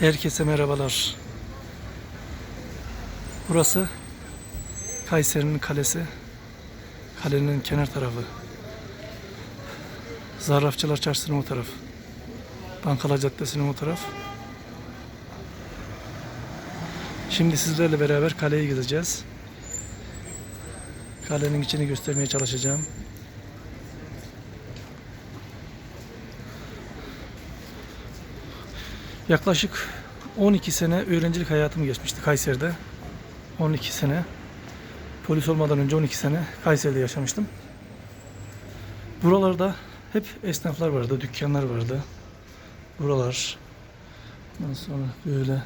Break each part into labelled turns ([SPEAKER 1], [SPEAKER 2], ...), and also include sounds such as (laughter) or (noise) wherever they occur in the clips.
[SPEAKER 1] Herkese merhabalar. Burası Kayseri'nin kalesi. Kalenin kenar tarafı. Zarrafçılar Çarşısı'nın o taraf. Bankalar Caddesi'nin o taraf. Şimdi sizlerle beraber kaleyi gezeceğiz. Kalenin içini göstermeye çalışacağım. Yaklaşık 12 sene öğrencilik hayatım geçmişti Kayseri'de. 12 sene. Polis olmadan önce 12 sene Kayseri'de yaşamıştım. Buralarda hep esnaflar vardı, dükkanlar vardı. Buralar. Ondan sonra böyle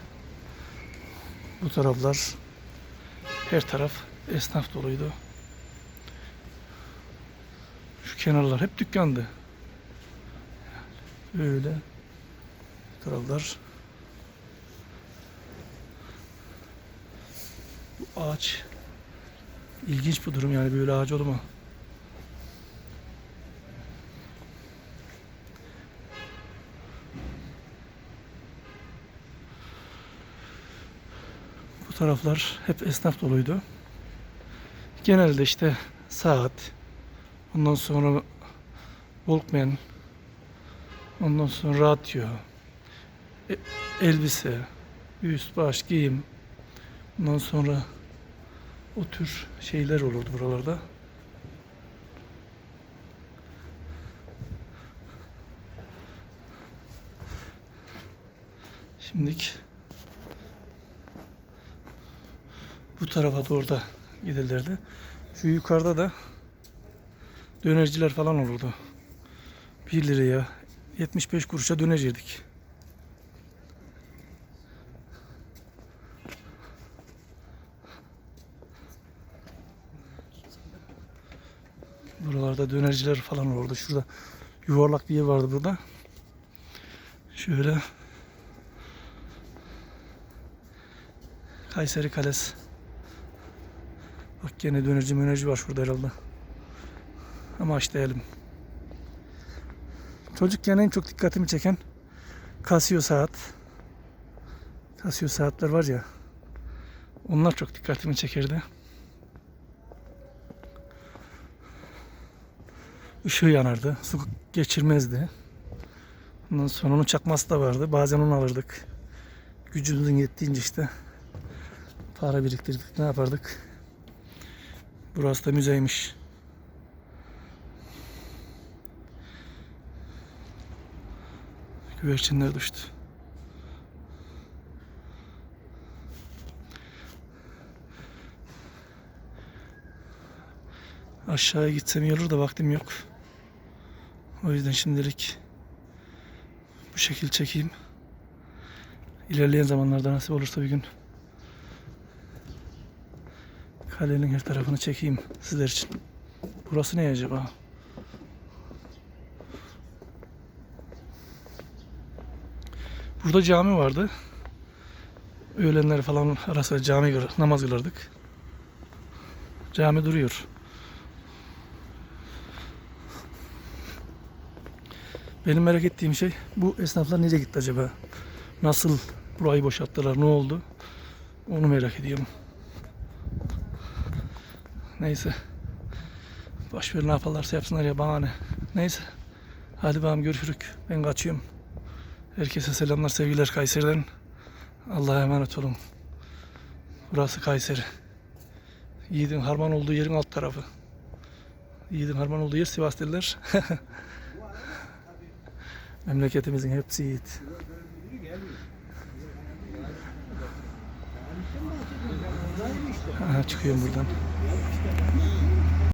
[SPEAKER 1] bu taraflar her taraf esnaf doluydu. Şu kenarlar hep dükkandı. Böyle bu taraflar bu ağaç ilginç bir durum yani böyle ağaç olur mu? Bu taraflar hep esnaf doluydu. Genelde işte saat, ondan sonra Walkman, ondan sonra radyo, elbise, üst baş giyim, ondan sonra o tür şeyler olurdu buralarda. Şimdilik bu tarafa doğru da gidilirdi. Şu yukarıda da dönerciler falan olurdu. 1 liraya 75 kuruşa döner yedik. Buralarda dönerciler falan olurdu. Şurada yuvarlak bir yer vardı burada. Şöyle Kayseri Kalesi. Bak gene dönerci mönerci var şurada herhalde. Ama aç değilim. Çocukken en çok dikkatimi çeken Casio saat. Casio saatler var ya. Onlar çok dikkatimi çekerdi. Işığı yanardı. Su geçirmezdi. Ondan sonra onun çakması da vardı. Bazen onu alırdık. Gücümüzün yettiğince işte para biriktirdik. Ne yapardık? Burası da müzeymiş. Güvercinler düştü. Aşağıya gitsem iyi olur da vaktim yok. O yüzden şimdilik bu şekil çekeyim. İlerleyen zamanlarda nasip olursa bir gün kalenin her tarafını çekeyim sizler için. Burası ne acaba? Burada cami vardı. Öğlenler falan arası cami namaz kılardık. Cami duruyor. Benim merak ettiğim şey bu esnaflar nereye gitti acaba? Nasıl burayı boşalttılar? Ne oldu? Onu merak ediyorum. Neyse. Boş ver ne yaparlarsa yapsınlar ya bana ne. Neyse. Hadi bakalım görüşürük. Ben kaçıyorum. Herkese selamlar sevgiler Kayseri'den. Allah'a emanet olun. Burası Kayseri. Yiğidin harman olduğu yerin alt tarafı. Yiğidin harman olduğu yer Sivas derler. (laughs) Memleketimizin hepsi yiğit. Aha, çıkıyorum buradan.